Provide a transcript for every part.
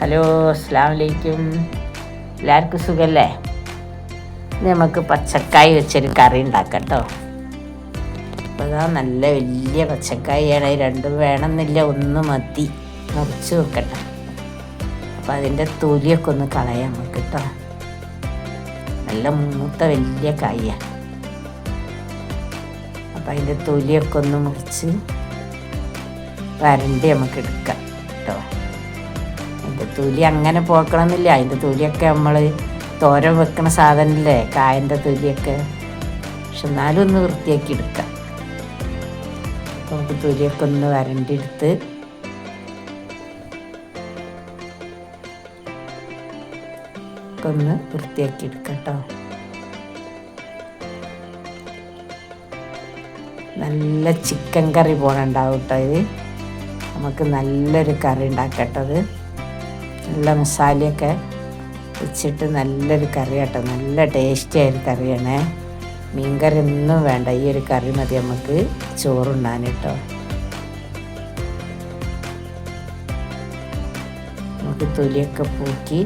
Hello അസ്സാം വലൈക്കും എല്ലാവർക്കും ഇന്ന് നമുക്ക് പച്ചക്കായ് വെച്ചൊരു കറി ഉണ്ടാക്കാം കേട്ടോ അപ്പോൾ അതാ നല്ല വലിയ പച്ചക്കായാണ്. രണ്ടും വേണമെന്നില്ല ഒന്ന് മതി. മുറിച്ച് വെക്കട്ടെ. അപ്പോൾ അതിന്റെ തൊലിയൊക്കെ ഒന്ന് കളയാം നമുക്ക് കേട്ടോ നല്ല മൂത്ത വലിയ കായാണ് അപ്പം അതിന്റെ തൊലിയൊക്കെ ഒന്ന് മുറിച്ച് വരണ്ടി നമുക്ക് എടുക്കാം. തൊലി അങ്ങനെ പോക്കണമെന്നില്ല. അതിന്റെ തൊലിയൊക്കെ നമ്മൾ തോരൻ വെക്കണ സാധനമല്ലേ കായന്റെ തൊലിയൊക്കെ. പക്ഷെ എന്നാലും ഒന്ന് വൃത്തിയാക്കി എടുക്കാം. നമുക്ക് തൊലിയൊക്കെ ഒന്ന് വരണ്ടെടുത്ത് ഒന്ന് വൃത്തിയാക്കി എടുക്കാം കേട്ടോ. നല്ല ചിക്കൻ കറി പോണുണ്ടാവും കേട്ടോ ഇത്. നമുക്ക് നല്ലൊരു കറി ഉണ്ടാക്കട്ടത് നല്ല മസാലയൊക്കെ വെച്ചിട്ട് നല്ലൊരു കറി കേട്ടോ നല്ല ടേസ്റ്റി ആയ ഒരു കറിയാണ്. മീൻകറി ഒന്നും വേണ്ട. ഈ ഒരു കറി മതി നമുക്ക്. ചോറുണ്ടാൻ കേട്ടോ നമുക്ക് തൊലിയൊക്കെ പൂക്കി.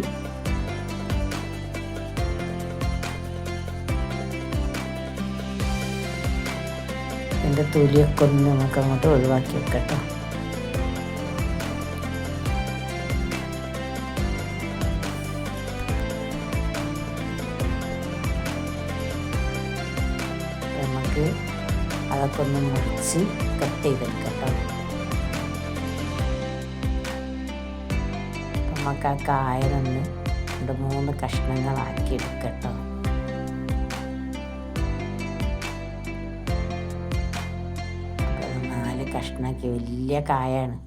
എന്റെ തൊലിയൊക്കെ ഒന്ന് നമുക്ക് അങ്ങോട്ട് ഒഴിവാക്കി വെക്കട്ടോ. അതൊക്കെ മുറിച്ച് കട്ട് ചെയ്തെടുക്കട്ടോ നമുക്ക് ആ കായലൊന്ന് രണ്ട് മൂന്ന് കഷ്ണങ്ങളാക്കി എടുക്കട്ടോ നാല് കഷ്ണമാക്കി വലിയ കായാണ്.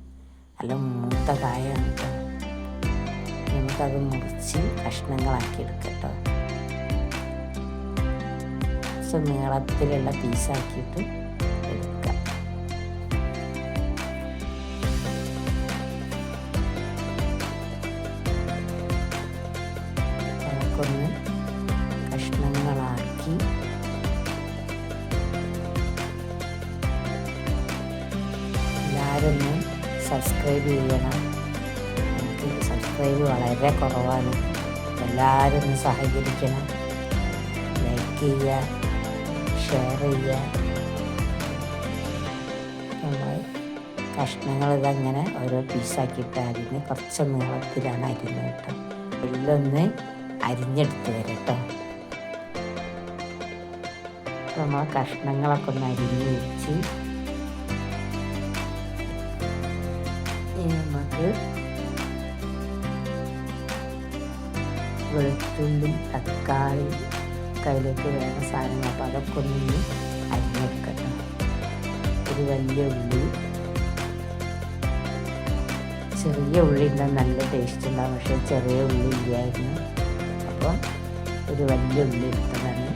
നല്ല മൂത്ത കായാണ് നമുക്കത് മുറിച്ച് കഷ്ണങ്ങളാക്കി എടുക്കട്ടോ കുറച്ച് നീളത്തിലുള്ള പീസാക്കിയിട്ട് ഒന്ന് സബ്സ്ക്രൈബ് ചെയ്യണം. എനിക്ക് സബ്സ്ക്രൈബ് വളരെ കുറവാണ്. എല്ലാവരും ഒന്ന് സഹകരിക്കണം. ലൈക്ക് ചെയ്യുക ഷെയർ ചെയ്യുക. നമ്മൾ കഷ്ണങ്ങൾ ഇതങ്ങനെ ഓരോ പീസാക്കിയിട്ട് അരിഞ്ഞ് കുറച്ച് നീളത്തിലാണ് അരിഞ്ഞ് കേട്ടോ. എല്ലൊന്ന് അരിഞ്ഞെടുത്ത് വരും കേട്ടോ. നമ്മൾ കഷ്ണങ്ങളൊക്കെ ഒന്ന് അരിഞ്ഞ് വെച്ച് വെളുത്തുള്ളി തക്കാളി കയ്യിലേക്ക് വേണ്ട സാധനങ്ങൾ. അപ്പോൾ അതൊക്കെ ഒന്ന് അരിഞ്ഞെടുക്കട്ടെ ഒരു വലിയ ഉള്ളി. ചെറിയ ഉള്ളി ഉണ്ടാകും നല്ല ടേസ്റ്റ് ഉണ്ടാകും പക്ഷേ ചെറിയ ഉള്ളി ഇല്ലായിരുന്നു. അപ്പോൾ ഒരു വലിയ ഉള്ളി എടുത്തതാണ്.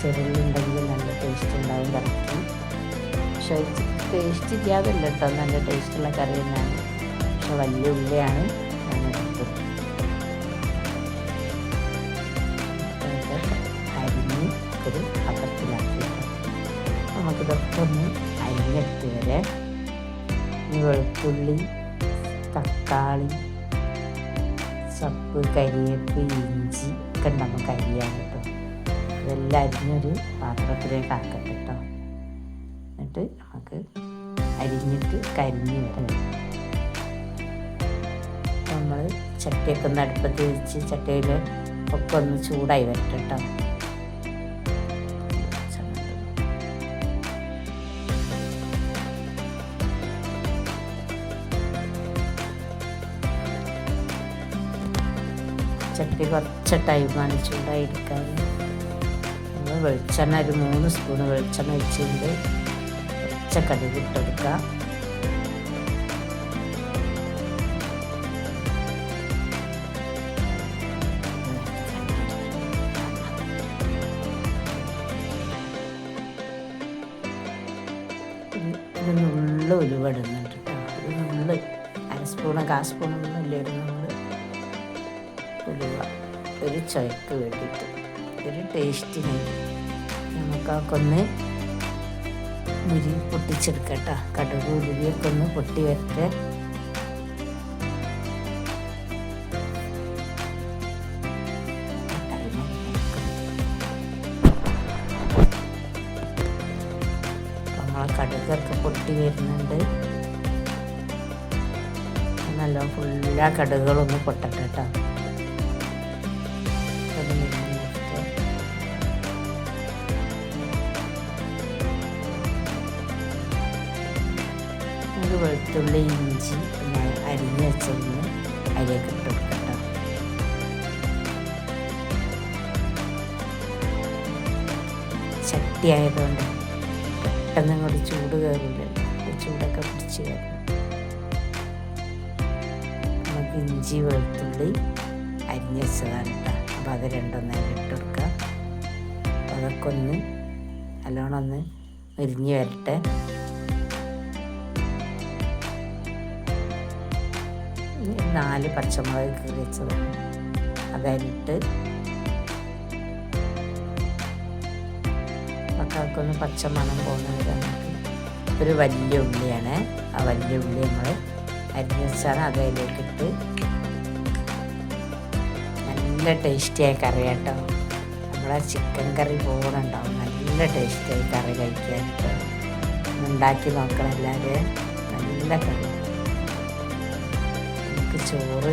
ചെറിയ ഉണ്ടെങ്കിൽ നല്ല ടേസ്റ്റ് ഉണ്ടാവും. കറിക്ക് പക്ഷേ ടേസ്റ്റ് ഇല്ലാതല്ല കേട്ടോ നല്ല ടേസ്റ്റുള്ള കറി തന്നെയാണ്. പക്ഷെ വലിയ ഉള്ളിയാണ് ഞാൻ അരിഞ്ഞ് ഒരു പാത്രത്തിലാക്കിയിട്ട് നമുക്കിതൊക്കെ ഒന്ന് അരിഞ്ഞെടുത്ത് വരെ വെളുത്തുള്ളി തക്കാളി ചപ്പ് കരിയേപ്പ് ഇഞ്ചി ഒക്കെ നമുക്ക് അരിയാൻ കേട്ടോ. ഇതെല്ലാം അരിഞ്ഞൊരു പാത്രത്തിലേക്ക് ആക്കട്ടെ കേട്ടോ എന്നിട്ട് നമുക്ക് അരിഞ്ഞിട്ട് കരിഞ്ഞ് വരണം. നമ്മൾ ചട്ടിയൊക്കെ ഒന്ന് അടുപ്പത്ത് വെച്ച് ചട്ടിയിൽ ഒക്കെ ഒന്ന് ചൂടായി വരട്ടെ കേട്ടോ ചട്ടി കുറച്ച് ടൈമാണ് ചൂടായിരിക്കാൻ വെളിച്ചെണ്ണ ഒരു മൂന്ന് സ്പൂൺ വെളിച്ചെണ്ണ വെച്ചിട്ട് കടുക് ഇട്ടെടുക്കുക ഒരു നുള്ള് ഉലുവ കേട്ടോ. നുള്ള് അര സ്പൂണോ കാ നുള്ള് ഉലുവ. ഒരു ചുവക്ക് വേണ്ടിയിട്ട്. ഒരു ടേസ്റ്റിന് നമുക്കൊക്കെ മുരി പൊട്ടിച്ചെടുക്കട്ട. കടുക് ഉരുവിയൊക്കെ ഒന്ന് പൊട്ടി വരട്ടെ. നമ്മളെ കടുകൊക്കെ പൊട്ടി വരുന്നുണ്ട്. നല്ല ഫുള്ള കടുകളൊന്ന് പൊട്ടട്ടെ കേട്ടോ വെളുത്തുള്ളി ഇഞ്ചി പിന്നെ അരിഞ്ഞ് വെച്ചൊന്ന് അതിലേക്ക് ഇട്ട് കൊടുക്കട്ടോ. ശക്തിയായതുകൊണ്ട് പെട്ടെന്ന് ഇങ്ങോട്ട് ചൂട് കയറില്ലല്ലോ ചൂടൊക്കെ പിടിച്ച് കയറും. നമുക്ക് ഇഞ്ചി വെളുത്തുള്ളി അരിഞ്ഞ് വെച്ചതാണ് കേട്ടോ. അപ്പോൾ അത് രണ്ടൊന്നേരം ഇട്ട് കൊടുക്കുക അതൊക്കെ ഒന്ന് നല്ലോണം ഒന്ന് മുരിഞ്ഞ് വരട്ടെ. നാല് പച്ചമുളക് കീറി വെച്ചതാണ് അതരിട്ട് മക്കൾക്കൊന്ന് പച്ചമണം പോകുന്ന ഒരു വലിയ ഉള്ളിയാണ്. ആ വലിയ ഉള്ളി നമ്മൾ അരിഞ്ഞ് വെച്ചാണ് അതിലേക്കിട്ട് നല്ല ടേസ്റ്റിയായ കറി കേട്ടോ നമ്മളെ ചിക്കൻ കറി പോകണുണ്ടാവും നല്ല ടേസ്റ്റിയായി കറി കഴിക്കാൻ. ഉണ്ടാക്കി നോക്കണം എല്ലാവരും. നല്ല കറി. ചോറ്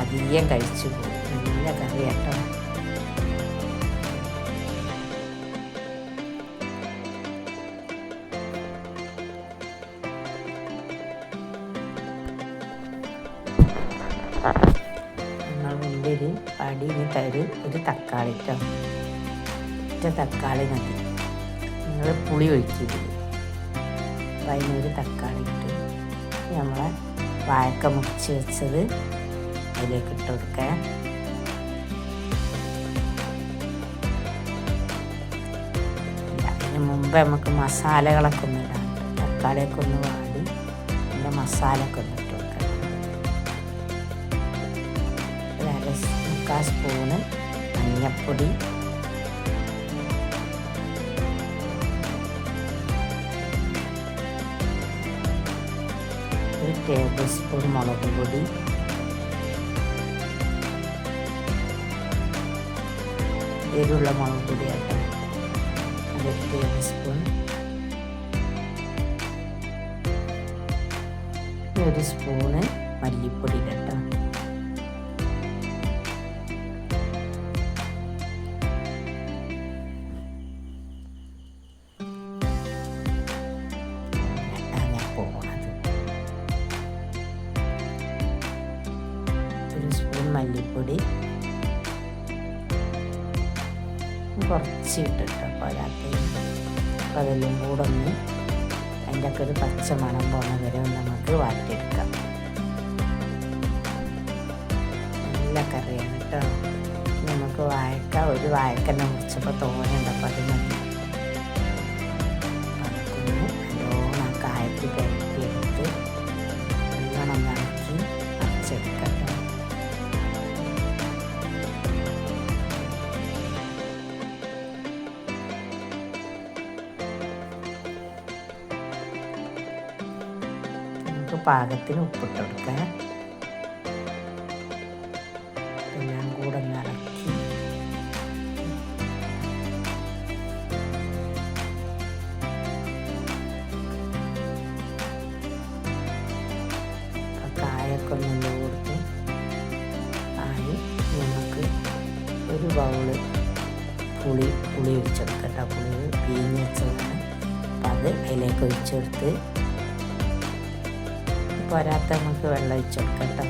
അധികം കഴിച്ചു പോകും നല്ല കറി കേട്ടോ മുമ്പിൽ അടിയിൽ തരു. ഒരു തക്കാളി കേട്ടോ ഒറ്റ തക്കാളി മതി. നിങ്ങൾ പുളി അപ്പം അതിനൊരു തക്കാളി ഇട്ട് നമ്മളെ വാഴക്ക മുറിച്ച് വെച്ചത്. അതിലേക്ക് ഇട്ട് കൊടുക്കുക അതിന് മുമ്പ് നമുക്ക് മസാലകളൊക്കെ ഒന്ന് ഇടാം. തക്കാളിയൊക്കെ ഒന്ന് വാടി അതിന്റെ മസാലയൊക്കെ ഒന്ന് ഇട്ട് കൊടുക്കാം. മുക്കാൽ സ്പൂണ് മഞ്ഞൾപ്പൊടി ടേബിൾ സ്പൂൺ മുളക് പൊടി എരിവുള്ള മുളക് പൊടി ആട്ടോ അതൊരു ടേബിൾ സ്പൂൺ ഒരു സ്പൂണ് മല്ലിപ്പൊടി കേട്ടോ കൂടെ അതിന്റെ ഒക്കെ ഒരു പച്ച മണം പോകുന്ന വരെ നമുക്ക് വാട്ടിയെടുക്കാം. നല്ല കറിയാണ് കേട്ടോ നമുക്ക് വാഴക്ക ഒരു വാഴക്കന്നെ മുറിച്ചപ്പോൾ തോന്നുന്നുണ്ട് അപ്പോൾ അത് മതി. നമുക്ക് പാകത്തിന് ഉപ്പിട്ട് കൊടുക്കാം. എല്ലാം കൂടെ നിറക്കി കായൊക്കെ ഒന്ന് കൊടുത്ത് ആയി നമുക്ക് ഒരു ബൗൾ പുളി പുളി ഒഴിച്ചെടുക്കട്ടെ പുളി പിഴിഞ്ഞ് വെച്ചതാണ്. അത് അതിലേക്ക് ഒഴിച്ചെടുത്ത് പോരാത്ത നമുക്ക് വെള്ളം ഒഴിച്ചു കൊടുക്കാം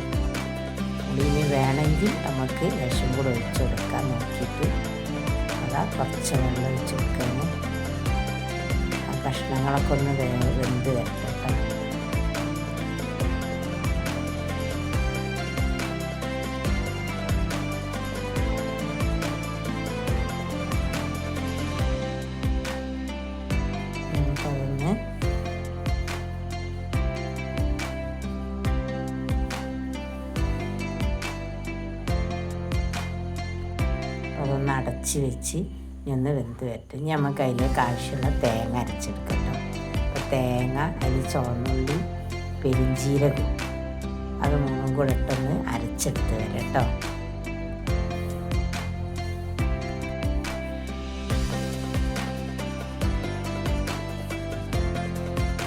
ഇനി വേണമെങ്കിൽ നമുക്ക് വിഷം കൂടെ ഒഴിച്ചു കൊടുക്കാൻ നോക്കിയിട്ട് അതാ കുറച്ച് വെള്ളം ഒഴിച്ചു കൊടുക്കാനും ആ കഷ്ണങ്ങളൊക്കെ ഒന്ന് വെന്ത് വരട്ടെ. അടച്ച് വെച്ച് ഒന്ന് വെന്ത് വരട്ടെ. ഇനി നമുക്ക് അതിലേക്ക് ആവശ്യമുള്ള തേങ്ങ അരച്ചെടുക്കട്ടോ അപ്പോൾ തേങ്ങ അതിൽ ചുവന്നുള്ളി പെരിഞ്ചീരകം അത് മൂന്നും കൂടെ ഇട്ടൊന്ന് അരച്ചെടുത്ത് വരട്ടോ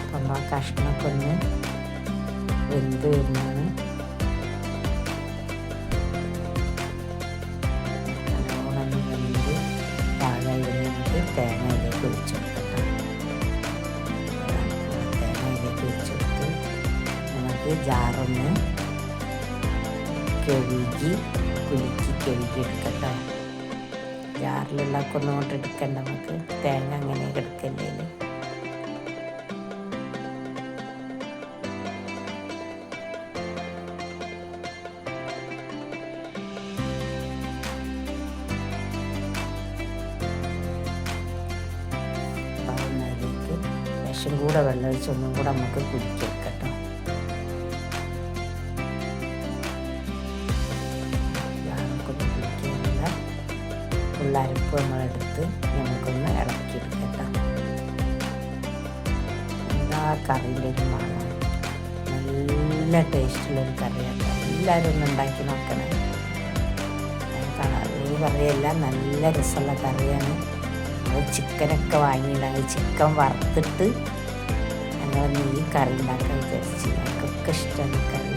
അപ്പം ആ വെന്ത് വരുന്നതാണ് കഴുകി കുലുക്കി കഴുകി എടുക്കട്ടോ ജാറിലുള്ള കൊന്നുകൊണ്ട് എടുക്കണ്ട നമുക്ക്. തേങ്ങ അങ്ങനെ കിടക്കല്ലേ വിഷം കൂടെ വെള്ളം ഒഴിച്ച് ഒന്നും കൂടെ നമുക്ക് കുടിക്കെടുക്കട്ടോ ഉള്ള അരപ്പ് നമ്മളെടുത്ത് നമുക്കൊന്ന് ഇളക്കിയെടുക്കട്ടോ. എന്താ കറിന്റെ ഒരു മണം നല്ല ടേസ്റ്റുള്ളൊരു കറിയാണ്. എല്ലാവരും ഒന്ന് ഉണ്ടാക്കി നോക്കണേ. ഈ കറിയല്ല നല്ല രസമുള്ള കറിയാണ്. നമ്മൾ ചിക്കനൊക്കെ വാങ്ങിയിട്ടാണ് ചിക്കൻ വറുത്തിട്ട് ഞങ്ങളൊന്ന് ഈ കറി ഉണ്ടാക്കാൻ വിചാരിച്ച്. ഞങ്ങൾക്കൊക്കെ ഇഷ്ടമാണ് കറി.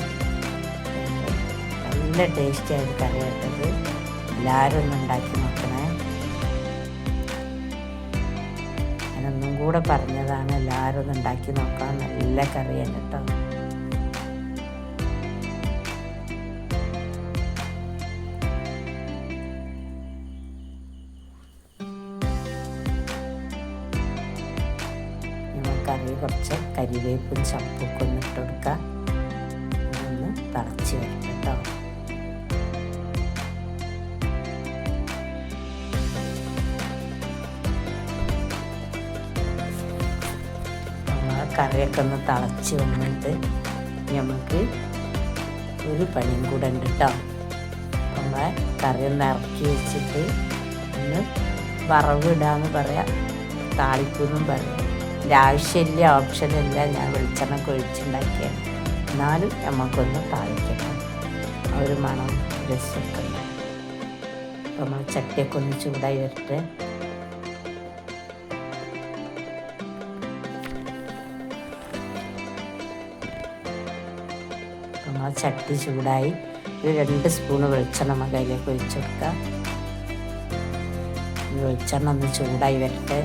നല്ല ടേസ്റ്റിയായ ഒരു കറി കേട്ടത്. എല്ലാവരും ഒന്ന് ഉണ്ടാക്കി നോക്കണേ. ഞാനൊന്നും കൂടെ പറഞ്ഞതാണ് എല്ലാവരും ഒന്ന് ഉണ്ടാക്കി നോക്കാൻ നല്ല കറിയാണ് കേട്ടോ. കറി കുറച്ച് കരിവേപ്പും ചപ്പൊക്കെ ഒന്ന് ഇട്ട് കൊടുക്കുക ഒന്ന് തിളച്ച് വരട്ടെ കേട്ടോ. കറിയൊക്കെ ഒന്ന് തിളച്ച് വന്നിട്ട് നമുക്ക് ഒരു പണിയും കൂടെ ഉണ്ട് കേട്ടോ നമ്മളെ കറി ഒന്ന് ഇറക്കി വെച്ചിട്ട് ഒന്ന് വറവിടാന്ന് പറയാം. താളിപ്പെന്നും പറയാം. എന്റെ ആവശ്യമില്ല ഓപ്ഷനില്ല ഞാൻ വെളിച്ചെണ്ണ ഒഴിച്ചുണ്ടാക്കിയ. എന്നാലും നമുക്കൊന്ന് താളിക്കണം ഒരു മണം രസമൊക്കെ അപ്പോൾ നമ്മൾ ചട്ടിയൊക്കെ ഒന്ന് ചൂടായി വരട്ടെ. ചട്ടി ചൂടായി ഒരു രണ്ട് സ്പൂൺ വെളിച്ചെണ്ണ നമുക്ക് അതിലേക്ക് ഒഴിച്ചു കൊടുക്കാം. വെളിച്ചെണ്ണ ഒന്ന് ചൂടായി വരട്ടെ.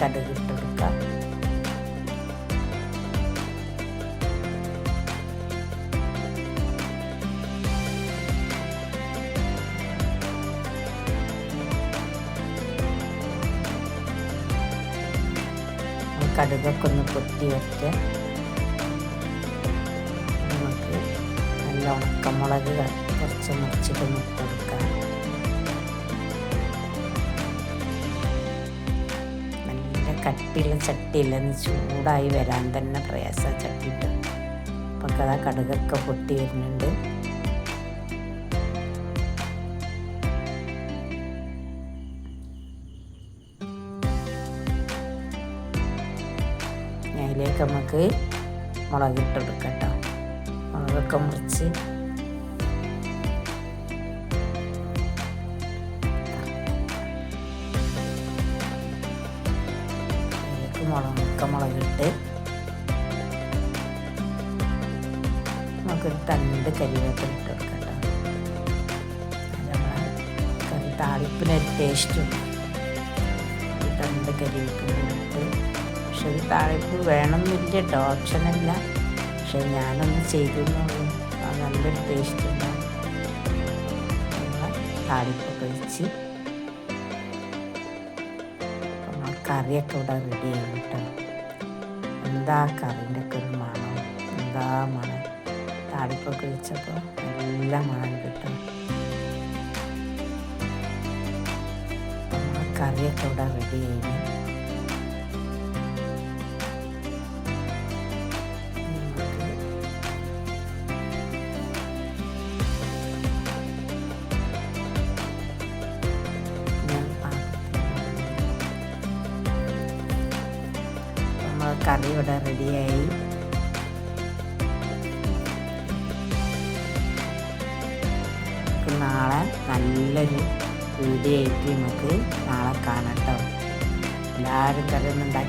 കടുക് കൊടുക്കാം ഒന്ന് വെച്ച് നമുക്ക് നല്ല ഉണക്കമുളക് കുറച്ച് മുറിച്ചിട്ടൊന്ന് ഇട്ട് കൊടുക്കാം കട്ടിയില്ല ചട്ടിയില്ലെന്ന് ചൂടായി വരാൻ തന്നെ പ്രയാസ ചട്ടിയിട്ട് അപ്പോൾ അതാ കടുകൊക്കെ പൊട്ടി വരുന്നുണ്ട്. നമുക്ക് മുളകിട്ട് കൊടുക്കട്ടോ മുളകൊക്കെ മുറിച്ച്. മുളക മുളകിട്ട് നമുക്കൊരു തണ്ട് കരിവേപ്പില ഇട്ട് കൊടുക്കട്ടോ. നമ്മളെ താളിപ്പിനൊരു ടേസ്റ്റും തണ്ട് കരിവേപ്പില. പക്ഷെ താഴേക്ക് വേണമെന്നില്ല കേട്ടോ. ഓപ്ഷനല്ല. പക്ഷെ ഞാനൊന്ന് ചെയ്തു എന്നുള്ളൂ ആ നല്ലൊരു ടേസ്റ്റ് ഉണ്ടാവും താളിപ്പൊക്കെ വെച്ച് കറിയൊക്കെ ഇവിടെ റെഡി ആയി കേട്ടോ. എന്താ കറിന്റെ ഒക്കെ ഒരു മണം? എന്താ മണം? താളിപ്പൊക്കെ വെച്ചപ്പോൾ നല്ല മണം കിട്ടും. കറിയൊക്കെ ഇവിടെ റെഡി ആയി കറി ഇവിടെ റെഡിയായി. നാളെ നല്ലൊരു വീഡിയോ ആയിട്ട് നമുക്ക് നാളെ കാണട്ടോ എല്ലാവരും കറി ഒന്നുണ്ടാക്കി